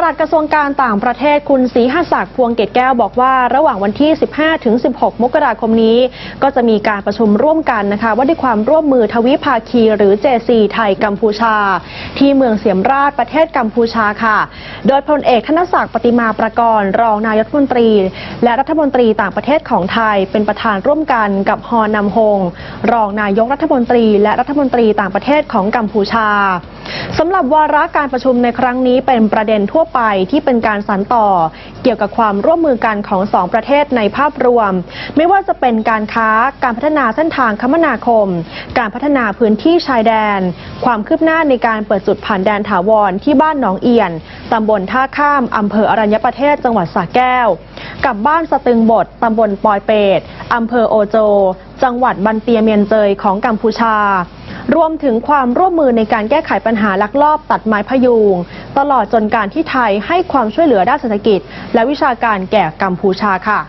ปลัดกระทรวงการต่างประเทศคุณศรีหศักดิ์พวงเกตแก้วบอกว่าระหว่างวันที่ 15 ถึง 16 มกราคมนี้ ก็จะมีการประชุมร่วมกันนะคะ ว่าด้วยความร่วมมือทวิภาคีหรือ JC ไทยกัมพูชา ที่เมืองเสียมราชประเทศกัมพูชาค่ะ โดยพลเอกธนศักดิ์ปฏิมาประกรณ์รองนายกรัฐมนตรี และรัฐมนตรีต่างประเทศของไทย เป็นประธานร่วมกันกับฮอนำฮงรองนายกรัฐมนตรี และรัฐมนตรีต่างประเทศของกัมพูชา สำหรับวาระการประชุมในครั้งนี้เป็นประเด็นทั่วไปที่เป็นการสานต่อ เกี่ยวกับความร่วมมือกันของสองประเทศในภาพรวม ไม่ว่าจะเป็นการค้าการพัฒนาเส้นทางคมนาคม การพัฒนาพื้นที่ชายแดน ความคืบหน้าในการเปิดจุดผ่านแดนถาวรที่บ้านหนองเอียนตำบลท่าข้ามอำเภออรัญญประเทศจังหวัดสระแก้ว กับบ้านสตึงบดตำบลปอยเปตอำเภอโอโจ จังหวัดบันเตียเมียนเจยของกัมพูชา รวมถึงความร่วมมือในการแก้ไขปัญหาลักลอบตัดไม้พยุง ตลอดจนการที่ไทยให้ความช่วยเหลือด้านเศรษฐกิจ และวิชาการแก่กัมพูชาค่ะ